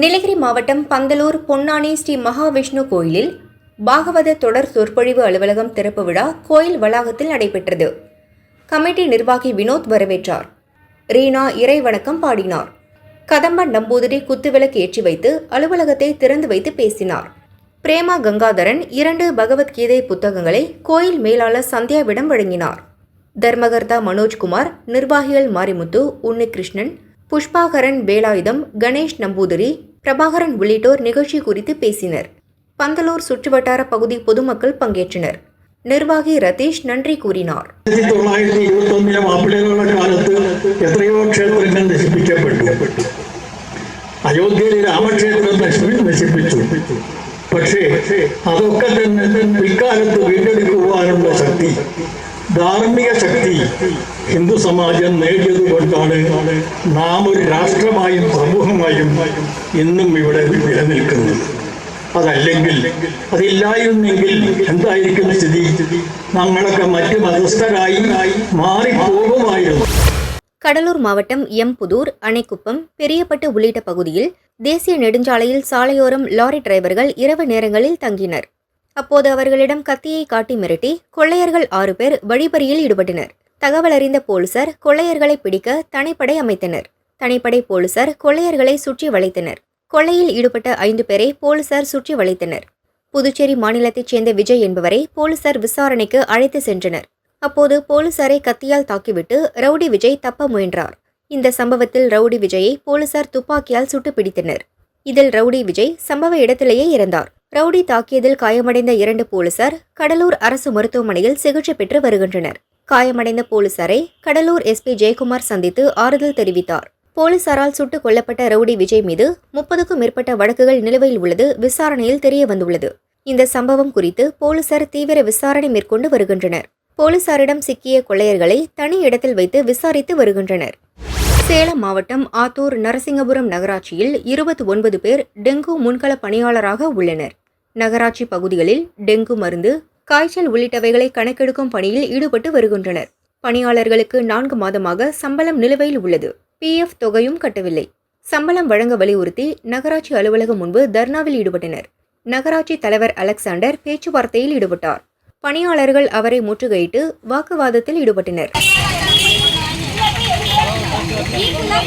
நீலகிரி மாவட்டம் பந்தலூர் பொன்னானி ஸ்ரீ மகாவிஷ்ணு கோயிலில் பாகவத தொடர் சொற்பொழிவு அலுவலகம் திறப்பு விழா கோயில் வளாகத்தில் நடைபெற்றது. கமிட்டி நிர்வாகி வினோத் வரவேற்றார். ரீனா இறை வணக்கம் பாடினார். கதம்ப நம்பூதிரி குத்துவிளக்கு ஏற்றி வைத்து அலுவலகத்தை திறந்து வைத்து பேசினார். பிரேமா கங்காதரன் இரண்டு பகவத்கீதை புத்தகங்களை கோயில் மேலாளர் சந்தியாவிடம் வழங்கினார். தர்மகர்த்தா மனோஜ்குமார் நிர்வாகிகள் மாரிமுத்து உன்னிகிருஷ்ணன் புஷ்பாகரன் வேலாயுதம் கணேஷ் நம்பூதிரி பிரபாகரன் உள்ளிட்டோர் நிகழ்ச்சி குறித்து பேசினர் பந்தலூர் சுற்றுவட்டார பகுதி பொதுமக்கள் பங்கேற்றனர் நிர்வாகி ரதீஷ் நன்றி கூறினார் ആയിരത്തി തൊള്ളായിരത്തി ഇരുപത്തി ഒന്നിലെ മാപ്പിളകളുടെ കാലത്ത് എത്രയോ ക്ഷേത്രങ്ങൾ നശിപ്പിക്കപ്പെട്ടു അയോധ്യയിലെ രാമക്ഷേത്രം നശി നശിപ്പിച്ചു പക്ഷേ അതൊക്കെ തന്നെ പിൽക്കാലത്ത് വീണ്ടെടുക്കുവാനുള്ള ശക്തി ധാർമ്മിക ശക്തി ഹിന്ദു സമാജം നേടിയത് കൊണ്ടാണ് നാം ഒരു രാഷ്ട്രമായും സമൂഹമായും ഇന്നും ഇവിടെ നിലനിൽക്കുന്നത് അതല്ലെങ്കിൽ അതില്ലായിരുന്നെങ്കിൽ എന്തായിരിക്കും സ്ഥിതി നമ്മളൊക്കെ മറ്റു മതസ്ഥരായി മാറിപ്പോകുമായിരുന്നു கடலூர் மாவட்டம் எம்புதூர் அணைக்குப்பம் பெரியப்பட்டு உள்ளிட்ட பகுதியில் தேசிய நெடுஞ்சாலையில் சாலையோரம் லாரி டிரைவர்கள் இரவு நேரங்களில் தங்கினர் அப்போது அவர்களிடம் கத்தியை காட்டி மிரட்டி கொள்ளையர்கள் ஆறு பேர் வழிபறியில் ஈடுபட்டனர். தகவல் அறிந்த போலீசார் கொள்ளையர்களை பிடிக்க தனிப்படை அமைத்தனர். தனிப்படை போலீசார் கொள்ளையர்களை சுற்றி வளைத்தனர். கொள்ளையில் ஈடுபட்ட ஐந்து பேரை போலீசார் சுற்றி வளைத்தனர். புதுச்சேரி மாநிலத்தைச் சேர்ந்த விஜய் என்பவரை போலீசார் விசாரணைக்கு அழைத்து சென்றனர். அப்போது போலீசாரை கத்தியால் தாக்கிவிட்டு ரவுடி விஜய் தப்ப முயன்றார். இந்த சம்பவத்தில் ரவுடி விஜயை போலீசார் துப்பாக்கியால் சுட்டு பிடித்தனர். இதில் ரவுடி விஜய் சம்பவ இடத்திலேயே இறந்தார். ரவுடி தாக்கியதில் காயமடைந்த இரண்டு போலீசார் கடலூர் அரசு மருத்துவமனையில் சிகிச்சை பெற்று வருகின்றனர். காயமடைந்த போலீசாரை கடலூர் எஸ்பி ஜெயக்குமார் சந்தித்து ஆறுதல் தெரிவித்தார். போலீசாரால் சுட்டுக் கொல்லப்பட்ட ரவுடி விஜய் மீது முப்பதுக்கும் மேற்பட்ட வழக்குகள் நிலுவையில் உள்ளது விசாரணையில் தெரிய வந்துள்ளது. இந்த சம்பவம் குறித்து போலீசார் தீவிர விசாரணை மேற்கொண்டு வருகின்றனர். போலீசாரிடம் சிக்கிய கொள்ளையர்களை தனி இடத்தில் வைத்து விசாரித்து வருகின்றனர். சேலம் மாவட்டம் ஆத்தூர் நரசிங்கபுரம் நகராட்சியில் இருபத்தி ஒன்பது பேர் டெங்கு முன்கள பணியாளராக உள்ளனர். நகராட்சி பகுதிகளில் டெங்கு மருந்து காய்ச்சல் உள்ளிட்டவைகளை கணக்கெடுக்கும் பணியில் ஈடுபட்டு வருகின்றனர். பணியாளர்களுக்கு நான்கு மாதமாக சம்பளம் நிலுவையில் உள்ளது. பிஎஃப் தொகையும் கட்டவில்லை. சம்பளம் வழங்க வலியுறுத்தி நகராட்சி அலுவலகம் முன்பு தர்ணாவில் ஈடுபட்டனர். நகராட்சி தலைவர் அலெக்சாண்டர் பேச்சுவார்த்தையில் ஈடுபட்டார். பணியாளர்கள் அவரை முற்றுகையிட்டு வாக்குவாதத்தில் ஈடுபட்டனர்.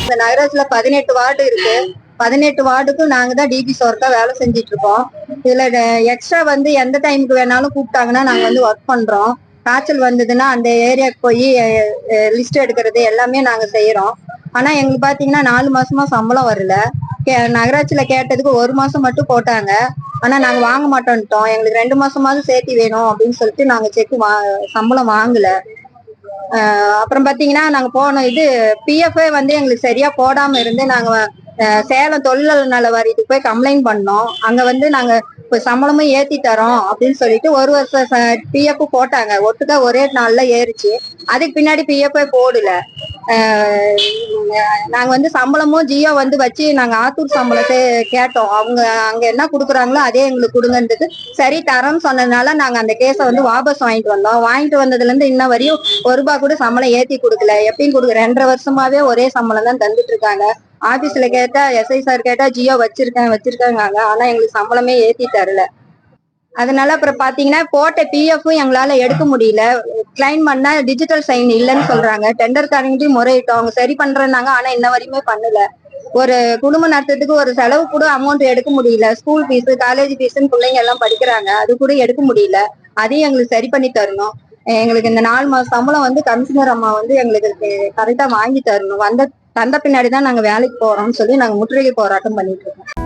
இந்த நகராட்சியில பதினெட்டு வார்டு இருக்கு. பதினெட்டு வார்டுக்கும் நாங்க தான் டிபி ஒர்க்கா வேலை செஞ்சுட்டு இருக்கோம். இதுல எக்ஸ்ட்ரா வந்து எந்த டைமுக்கு வேணாலும் கூப்பிட்டாங்கன்னா நாங்க வந்து ஒர்க் பண்றோம். காய்ச்சல் வந்ததுன்னா அந்த ஏரியாவுக்கு போய் லிஸ்ட் எடுக்கிறது எல்லாமே நாங்க செய்யறோம் ஆனா எங்களுக்கு பாத்தீங்கன்னா நாலு மாசமா சம்பளம் வரல. கே- நகராட்சியில கேட்டதுக்கு ஒரு மாசம் மட்டும் போட்டாங்க. ஆனா நாங்க வாங்க மாட்டோம்ட்டோம் எங்களுக்கு ரெண்டு மாசமாவது சேர்த்து வேணும் அப்படின்னு சொல்லிட்டு நாங்க செக் வா சம்பளம் வாங்கல. அப்புறம் பாத்தீங்கன்னா நாங்க போன இது பிஎஃப் வந்து எங்களுக்கு சரியா போடாம இருந்து நாங்க சேலம் தொழிலாளர் நல வாரியத்துக்கு போய் கம்ப்ளைண்ட் பண்ணோம். அங்க வந்து நாங்க இப்ப சம்பளமும் ஏத்தி தரோம் அப்படின்னு சொல்லிட்டு ஒரு வருஷம் பிஎஃப் போட்டாங்க. ஒட்டுக்கா ஒரே நாள்ல ஏறிச்சு. அதுக்கு பின்னாடி பிஎஃப் போடல. நாங்க வந்து சம்பளமும் ஜியோ வந்து வச்சு நாங்க ஆத்தூர் சம்பளத்தை கேட்டோம். அவங்க அங்க என்ன குடுக்குறாங்களோ அதே எங்களுக்கு கொடுங்கன்றது சரி தரோம்னு சொன்னதுனால நாங்க அந்த கேஸை வந்து வாபஸ் வாங்கிட்டு வந்தோம். வாங்கிட்டு வந்ததுல இருந்து இன்ன வரையும் ஒரு ரூபா கூட சம்பளம் ஏத்தி கொடுக்கல. எப்பயும் கொடுக்க ரெண்டரை வருஷமாவே ஒரே சம்பளம் தான் தந்துட்டு இருக்காங்க. ஆபீஸ்ல கேட்டா எஸ்ஐ சார் கேட்டா ஜியோ வச்சிருக்கேன் வச்சிருக்காங்க ஆனா எங்களுக்கு சம்பளமே ஏத்தி தரல. அதனால அப்புறம் பாத்தீங்கன்னா போட்ட பிஎஃப் எங்களால எடுக்க முடியல. கிளைம் பண்ணா டிஜிட்டல் சைன் இல்லைன்னு சொல்றாங்க. டெண்டர்காரங்கிட்டையும் முறையிட்டோம். அவங்க சரி பண்றேன்னாங்க. ஆனா இன்ன வரையுமே பண்ணல. ஒரு குடும்ப நடத்துறதுக்கு ஒரு செலவு கூட அமௌண்ட் எடுக்க முடியல. ஸ்கூல் ஃபீஸ் காலேஜ் ஃபீஸ்னு பிள்ளைங்க எல்லாம் படிக்கிறாங்க. அது கூட எடுக்க முடியல. அதையும் எங்களுக்கு சரி பண்ணி தரணும். எங்களுக்கு இந்த நாலு மாசம் சம்பளம் வந்து கமிஷனர் அம்மா வந்து எங்களுக்கு கரெக்டா வாங்கி தரணும். வந்த தந்த பின்னாடி தான் நாங்க வேலைக்கு போறோம்னு சொல்லி நாங்க முற்றுகை போராட்டம் பண்ணிட்டு இருக்கோம்.